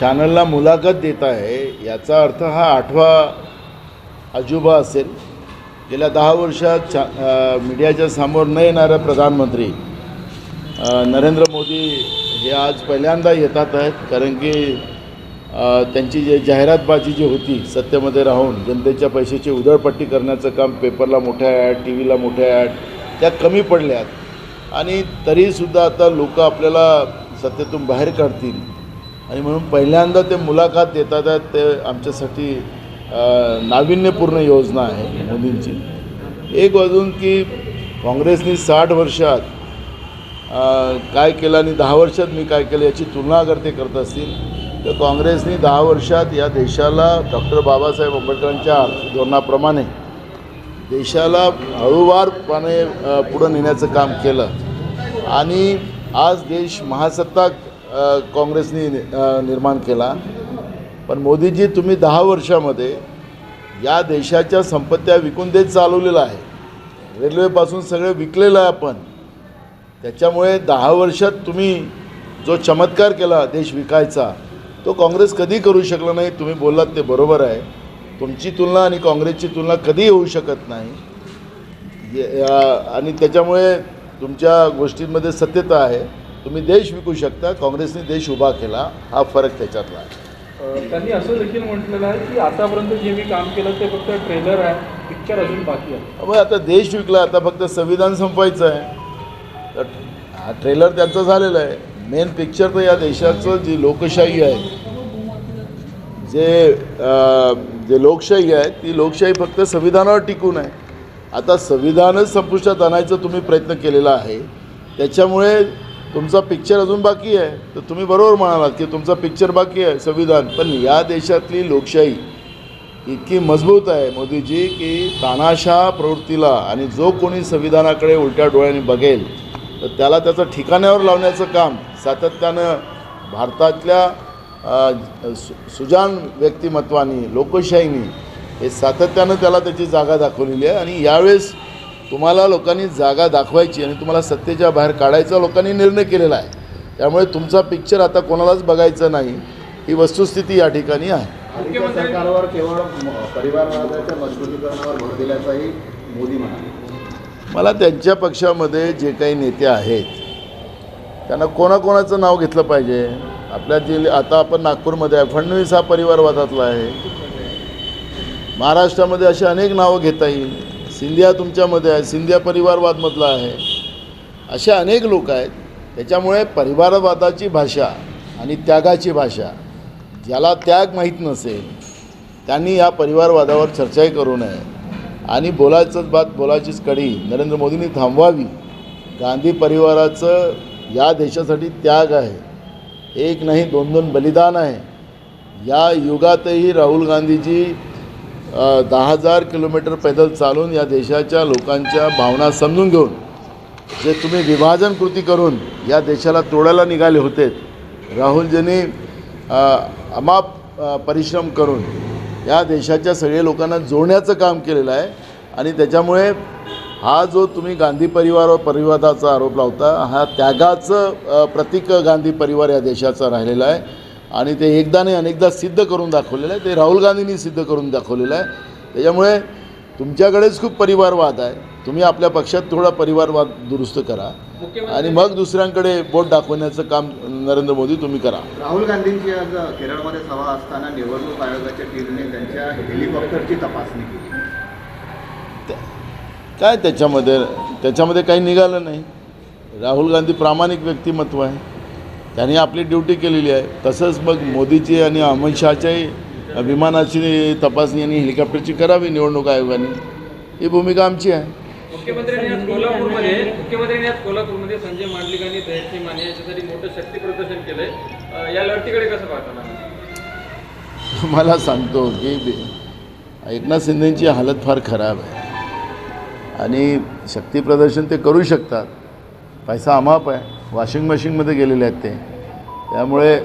चॅनलला मुलाखत देत आहे याचा अर्थ हा आठवा अजुबा असेल. गेल्या दहा वर्षात चा मीडियाच्या समोर न येणारा प्रधानमंत्री नरेंद्र मोदी हे आज पहिल्यांदा येतात आहेत कारण की त्यांची जे जाहिरातबाजी जी होती सत्तेमध्ये राहून जनतेच्या पैशाची उधळपट्टी करण्याचं काम पेपरला मोठ्या ॲड टी व्हीला मोठ्या ॲड त्या कमी पडल्यात. आणि तरीसुद्धा आता लोक आपल्याला सत्तेतून बाहेर काढतील. आणि म्हणून पहिल्यांदा ते मुलाखत देतात आहेत ते आमच्यासाठी नाविन्यपूर्ण योजना आहे मोदींची. एक अजून की काँग्रेसनी साठ वर्षात काय केलं आणि दहा वर्षात मी काय केलं याची तुलना अगर ते करत असतील तर काँग्रेसनी दहा वर्षात या देशाला डॉक्टर बाबासाहेब आंबेडकरांच्या धोरणाप्रमाणे देशाला हळूवारपणे पुढं नेण्याचं काम केलं. आणि आज देश महासत्ताक काँग्रेसनी निर्माण केला. पण मोदीजी तुम्ही दहा वर्षामध्ये या देशाच्या संपत्त्या विकून देत चालवलेलं आहे. रेल्वेपासून सगळं विकलेलं आहे आपण. त्याच्यामुळे दहा वर्षात तुम्ही जो चमत्कार केला देश विकायचा तो काँग्रेस कधी करू शकला नाही? तुम्ही बोललात ते बरोबर आहे. तुमची तुलना आणि काँग्रेसची तुलना कधी होऊ शकत नाही? ये- आणि त्याच्यामुळे तुमच्या गोष्टींमध्ये सत्यता आहे. तुम्ही देश विकू शकता काँग्रेसने देश उभा केला हा फरक त्याच्यातला आहे. त्यांनी असं देखील म्हटलेलं आहे की आतापर्यंत जे मी काम केलं ते फक्त ट्रेलर आहे पिक्चर अजून बाकी आहे. मग आता देश विकला आता फक्त संविधान संपवायचं आहे. तर हा ट्रेलर त्यांचा झालेला आहे. मेन पिक्चर तर या देशाचं जी लोकशाही आहे जे अ, जे लोकशाही आहे ती लोकशाही फक्त संविधानावर टिकून आहे. आता संविधानच संपुष्टात आणायचा तुम्ही प्रयत्न केलेला आहे. त्याच्यामुळे तुमचा पिक्चर अजून बाकी आहे. तर तुम्ही बरोबर म्हणालात की तुमचा पिक्चर बाकी आहे संविधान. पण या देशातली लोकशाही इतकी मजबूत आहे मोदीजी की तानाशाह प्रवृत्तीला आणि जो कोणी संविधानाकडे उलट्या डोळ्याने बघेल तर त्याला त्याचं ठिकाण्यावर लावण्याचं काम सातत्यानं भारतातल्या सु सुजान व्यक्तिमत्वानी लोकशाहीनी हे सातत्यानं त्याला त्याची जागा दाखवलेली आहे. आणि यावेळेस तुम्हाला लोकांनी जागा दाखवायची आणि तुम्हाला सत्तेच्या बाहेर काढायचा लोकांनी निर्णय केलेला आहे. त्यामुळे तुमचा पिक्चर आता कोणालाच बघायचं नाही. ही वस्तुस्थिती या ठिकाणी आहे. आधीच्या सरकारवर केवळ म- परिवारवादाच्या मजबूतीकरणावर भर दिल्याचाही मोदी म्हणाले. मला त्यांच्या पक्षामध्ये जे काही नेते आहेत त्यांना कोणाकोणाचं नाव घेतलं पाहिजे? आपल्या जिल्हे आता आपण नागपूरमध्ये आहे. फडणवीस हा परिवारवादातला आहे. महाराष्ट्रामध्ये अशी अनेक नावं घेता येईल. सिंधिया तुमच्यामध्ये आहे सिंधिया परिवारवादमधला आहे. असे अनेक लोक आहेत त्याच्यामुळे परिवारवादाची भाषा आणि त्यागाची भाषा ज्याला त्याग माहीत नसेल त्यांनी या परिवारवादावर चर्चाही करू नये. आणि बोलायचंच बात बोलायचीच कडी नरेंद्र मोदींनी थांबवावी. गांधी परिवाराचं या देशासाठी त्याग आहे. एक नाही दोन दोन बलिदान आहे. या युगातही राहुल गांधीजी दहा हजार किलोमीटर पैदल चालून या देशाच्या लोकांच्या भावना समजून घेऊन जे तुम्ही विभाजन कृती करून या देशाला तोडायला निघाले होते राहुलजींनी अमाप परिश्रम करून या देशाच्या सगळ्या लोकांना जोडण्याचं काम केलेलं आहे. आणि त्याच्यामुळे हा जो तुम्ही गांधी परिवार व परिवादाचा आरोप लावता हा त्यागाचं प्रतीक गांधी परिवार या देशाचा राहिलेला आहे. आणि ते एकदा नाही अनेकदा सिद्ध करून दाखवलेलं आहे. ते राहुल गांधींनी सिद्ध करून दाखवलेलं आहे. त्याच्यामुळे तुमच्याकडेच खूप परिवारवाद आहे. तुम्ही आपल्या पक्षात थोडा परिवारवाद दुरुस्त करा. आणि मग दुसऱ्यांकडे बोट दाखवण्याचं काम नरेंद्र मोदी तुम्ही करा. राहुल गांधींची आज केरळमध्ये सभा असताना निवडणूक आयोगाच्या टीमने त्यांच्या हेलिकॉप्टरची तपासणी केली. काय त्याच्यामध्ये त्याच्यामध्ये काही निघालं नाही. राहुल गांधी प्रामाणिक व्यक्तिमत्व आहे. त्यांनी आपली ड्युटी केलेली आहे. तसंच मग मोदीची आणि अमित शहाच्याही विमानाची तपासणी आणि हेलिकॉप्टरची करावी निवडणूक आयोगाने. ही भूमिका आमची आहे. मुख्यमंत्र्यांनी आज कोल्हापूरमध्ये मुख्यमंत्र्यांनी आज कोल्हापूरमध्ये संजय मांडलिक आणि दयाची माने याच्यासाठी मोठं शक्ती प्रदर्शन केलंय. या लढतीकडे कसं पाहता मला सांगतो की एकनाथ शिंदेची हालत फार खराब आहे. आणि शक्ती प्रदर्शन ते करू शकतात. पैसा अमाप आहे. वॉशिंग मशीनमध्ये गेलेले आहेत ते. त्यामुळे